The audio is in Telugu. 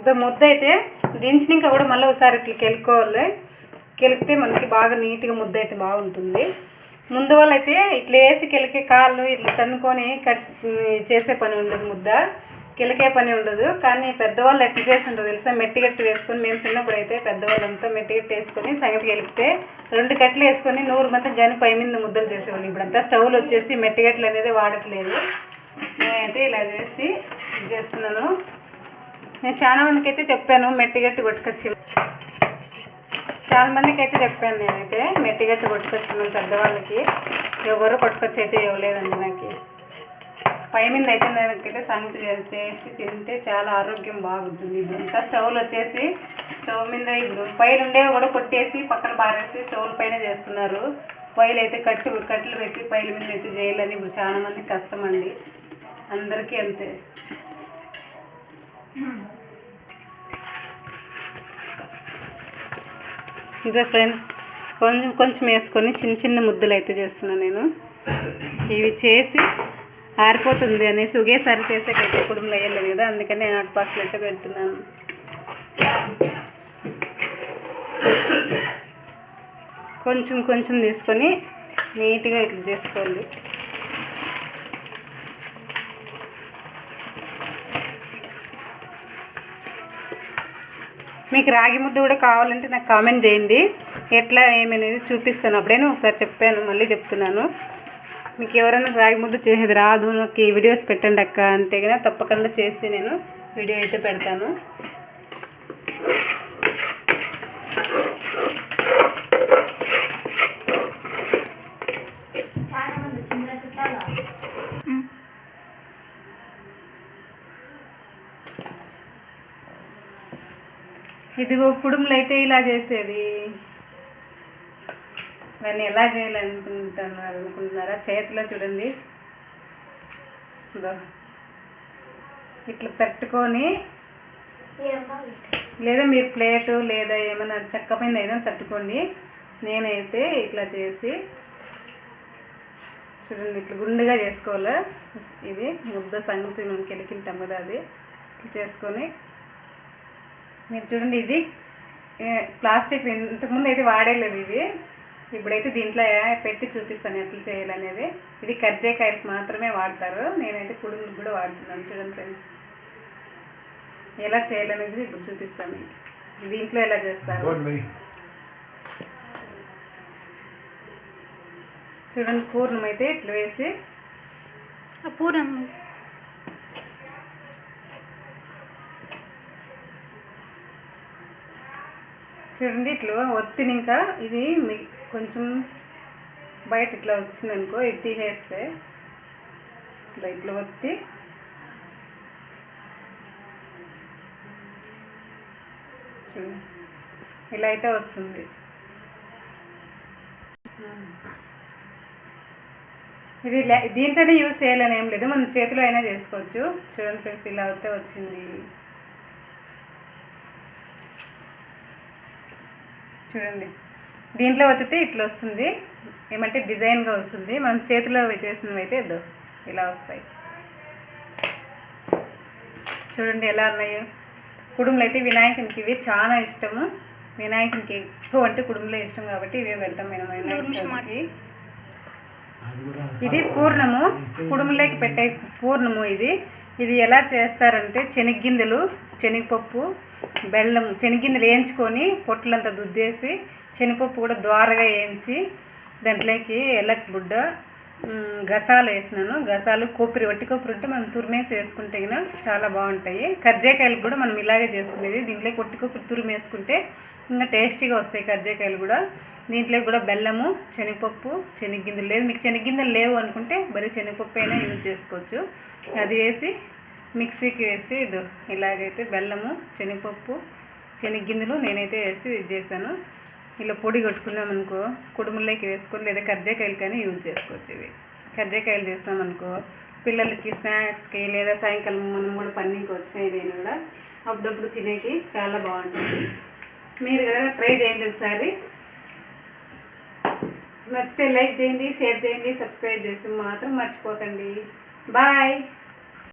ఇదో ముద్ద అయితే దించినాక కూడా మళ్ళీ ఒకసారి ఇట్లా కెలుక్కోవాలి. కెలికితే మనకి బాగా నీట్గా ముద్ద అయితే బాగుంటుంది. ముందు వాళ్ళు అయితే ఇట్లా వేసి కెలికే కాళ్ళు ఇట్లా తన్నుకొని కట్ చేసే పని ఉండదు ముద్ద. కిలకే పని ఉండదు. కానీ పెద్దవాళ్ళు ఎట్లా చేస్తుంటారు తెలుసా? మెట్టిగట్టు వేసుకొని మేము చిన్నప్పుడు అయితే పెద్దవాళ్ళంతా మెట్టిగట్టు వేసుకొని సంగతి కలిపితే రెండు కట్టలు వేసుకొని నూరు మంది గని పై మీద ముద్దలు చేసేవాళ్ళు. ఇప్పుడంతా స్టవ్లు వచ్చేసి మెట్టిగట్లు అనేది వాడట్లేదు. నేనైతే ఇలా చేసి చేస్తున్నాను. నేను చాలా మందికి అయితే చెప్పాను మెట్టిగట్టు కొట్టుకొచ్చి చాలా మందికి అయితే చెప్పాను నేనైతే మెట్టి గట్టి మన పెద్దవాళ్ళకి ఎవరు కొట్టుకొచ్చి అయితే ఇవ్వలేదండి నాకు. పై మీద అయితే నాకైతే సంగతి చేసి తింటే చాలా ఆరోగ్యం బాగుంటుంది. ఇంకా స్టవ్లు వచ్చేసి స్టవ్ మీద ఇప్పుడు పైలు ఉండేవి కూడా కొట్టేసి పక్కన పారేసి స్టవ్ల పైన చేస్తున్నారు. పైలు అయితే కట్టు కట్టెలు పెట్టి పైల మీద అయితే చేయాలని ఇప్పుడు చాలా మంది కష్టం అండి అందరికీ అంతే. ఇదే ఫ్రెండ్స్ కొంచెం కొంచెం వేసుకొని చిన్న చిన్న ముద్దలు అయితే చేస్తున్నాను నేను. ఇవి చేసి ఆరిపోతుంది అనేసి ఒకేసారి చేసేకైతే కుటుంబంలో వేయలేదు కదా అందుకని హాట్ బాక్స్లో అయితే పెడుతున్నాను. కొంచెం కొంచెం తీసుకొని నీట్గా ఇట్లా చేసుకోండి. మీకు రాగి ముద్ద కూడా కావాలంటే నాకు కామెంట్ చేయండి. ఎట్లా ఏమనేది చూపిస్తాను. అప్పుడే ఒకసారి చెప్పాను మళ్ళీ చెప్తున్నాను. మీకు ఎవరైనా రాగి ముద్ద చేసేది రాదు నాకు ఈ వీడియోస్ పెట్టండి అక్క అంటే కనుక తప్పకుండా చేస్తే నేను వీడియో అయితే పెడతాను. ఇదిగో కుడుములు అయితే ఇలా చేసేది. దాన్ని ఎలా చేయాలనుకుంటున్నారు అనుకుంటున్నారా చేతిలో చూడండి. ఇదో ఇట్లా పెట్టుకొని లేదా మీరు ప్లేటు లేదా ఏమైనా చెక్క పైన ఏదైనా తట్టుకోండి. నేనైతే ఇట్లా చేసి చూడండి ఇట్లా గుండుగా చేసుకోవాలి? ఇది ముద్ద సంగతి మనం కెలికింటాం కదా అది. చేసుకొని మీరు చూడండి ఇది. ప్లాస్టిక్ ఇంతకుముందు అయితే వాడేలేదు ఇవి. ఇప్పుడైతే దీంట్లో పెట్టి చూపిస్తాను ఎట్లా చేయాలనేది. ఇది కర్జాకాయలకు మాత్రమే వాడతారు. నేనైతే కుడుములకు కూడా వాడుతున్నాను. చూడండి ఫ్రెండ్స్. ఎలా చేయాలనేది ఇప్పుడు చూపిస్తాను. దీంట్లో ఎలా చేస్తారు? చూడండి పూర్ణం అయితే ఇట్లా వేసి పూర్ణం. చూడండి ఇట్లా ఒత్తిని ఇంకా ఇది మీ కొంచెం బయట ఇట్లా వచ్చిందనుకో ఇది తీసేస్తే ఇట్లా ఇట్లా ఒత్తి. చూడండి ఇలా అయితే వస్తుంది. ఇది లే- దీంతోనే యూస్ చేయాలని ఏం లేదు. మనం చేతిలో అయినా చేసుకోవచ్చు. చూడండి ఫ్రెండ్స్ ఇలా అయితే వచ్చింది. చూడండి. దీంట్లో వత్తితే ఇట్లా వస్తుంది. ఏమంటే డిజైన్గా వస్తుంది. మనం చేతిలో చేసినవి అయితే ఇదో ఇలా వస్తాయి. చూడండి ఎలా ఉన్నాయో. కుడుములు అయితే వినాయకునికి ఇవి చాలా ఇష్టము. వినాయకునికి ఎక్కువ అంటే కుడుములే ఇష్టం కాబట్టి ఇవే పెడతాం మేము వినాయకునికి. ఇది పూర్ణము. కుడుములోకి పెట్టే పూర్ణము ఇది. ఇది ఎలా చేస్తారంటే శనగ్గింజలు శనగపప్పు బెల్లం శనగ్గింజలు వేయించుకొని పొట్లంతా దుద్దేసి శనగపప్పు కూడా ద్వారగా వేయించి దాంట్లోకి ఎల్లకి బుడ్డ గసాలు వేసినాను. గసాలు కొబ్బరి వట్టి కొబ్బరి ఉంటే మనం తురిమేసి వేసుకుంటే గిన చాలా బాగుంటాయి. కర్జాకాయలు కూడా మనం ఇలాగే చేసుకునేది. దీంట్లో కొట్టి కొబ్బరి తురిమేసుకుంటే ఇంకా టేస్టీగా వస్తాయి కర్జాకాయలు కూడా. దీంట్లో కూడా బెల్లము శనగపప్పు శనగగింజలు లేదు. మీకు శనగగింజలు లేవు అనుకుంటే బరీ శనగపప్పు అయినా యూజ్ చేసుకోవచ్చు. అది వేసి మిక్సీకి వేసి ఇలాగైతే బెల్లము శనగపప్పు శనగగింజలు నేనైతే వేసి ఇది చేశాను. ఇలా పొడి కొట్టుకున్నామనుకో కుడుముల్లోకి వేసుకొని లేదా కర్జాకాయలు కానీ యూజ్ చేసుకోవచ్చు ఇవి. కర్జాకాయలు చేస్తామనుకో పిల్లలకి స్నాక్స్కి లేదా సాయంకాలం మనం కూడా పన్నీకోవచ్చు ఏదైనా కూడా. అప్పుడప్పుడు తినేకి చాలా బాగుంటుంది. మీరు కూడా ట్రై చేయండి ఒకసారి. నచ్చితే లైక్ చేయండి షేర్ చేయండి సబ్స్క్రైబ్ చేసి మాత్రం మర్చిపోకండి. బాయ్!